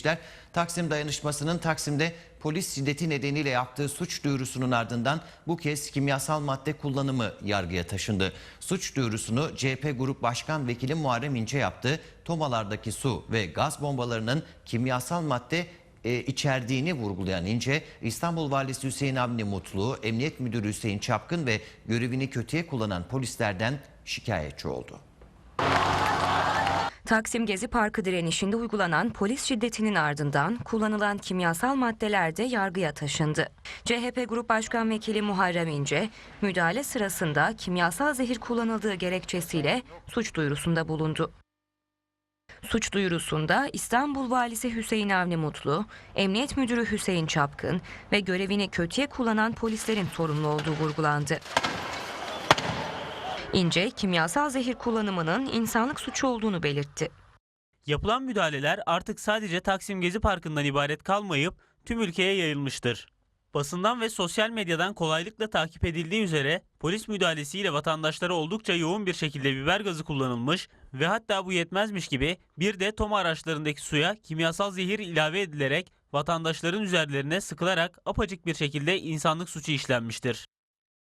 seyirciler. Taksim dayanışmasının Taksim'de polis şiddeti nedeniyle yaptığı suç duyurusunun ardından bu kez kimyasal madde kullanımı yargıya taşındı. Suç duyurusunu CHP Grup Başkan Vekili Muharrem İnce yaptı. Tomalardaki su ve gaz bombalarının kimyasal madde e, içerdiğini vurgulayan İnce, İstanbul Valisi Hüseyin Avni Mutlu, Emniyet Müdürü Hüseyin Çapkın ve görevini kötüye kullanan polislerden şikayetçi oldu. Taksim Gezi Parkı direnişinde uygulanan polis şiddetinin ardından kullanılan kimyasal maddeler de yargıya taşındı. CHP Grup Başkan Vekili Muharrem İnce, müdahale sırasında kimyasal zehir kullanıldığı gerekçesiyle suç duyurusunda bulundu. Suç duyurusunda İstanbul Valisi Hüseyin Avni Mutlu, Emniyet Müdürü Hüseyin Çapkın ve görevini kötüye kullanan polislerin sorumlu olduğu vurgulandı. İnce, kimyasal zehir kullanımının insanlık suçu olduğunu belirtti. Yapılan müdahaleler artık sadece Taksim Gezi Parkı'ndan ibaret kalmayıp tüm ülkeye yayılmıştır. Basından ve sosyal medyadan kolaylıkla takip edildiği üzere polis müdahalesiyle vatandaşlara oldukça yoğun bir şekilde biber gazı kullanılmış ve hatta bu yetmezmiş gibi bir de TOMA araçlarındaki suya kimyasal zehir ilave edilerek vatandaşların üzerlerine sıkılarak apacık bir şekilde insanlık suçu işlenmiştir.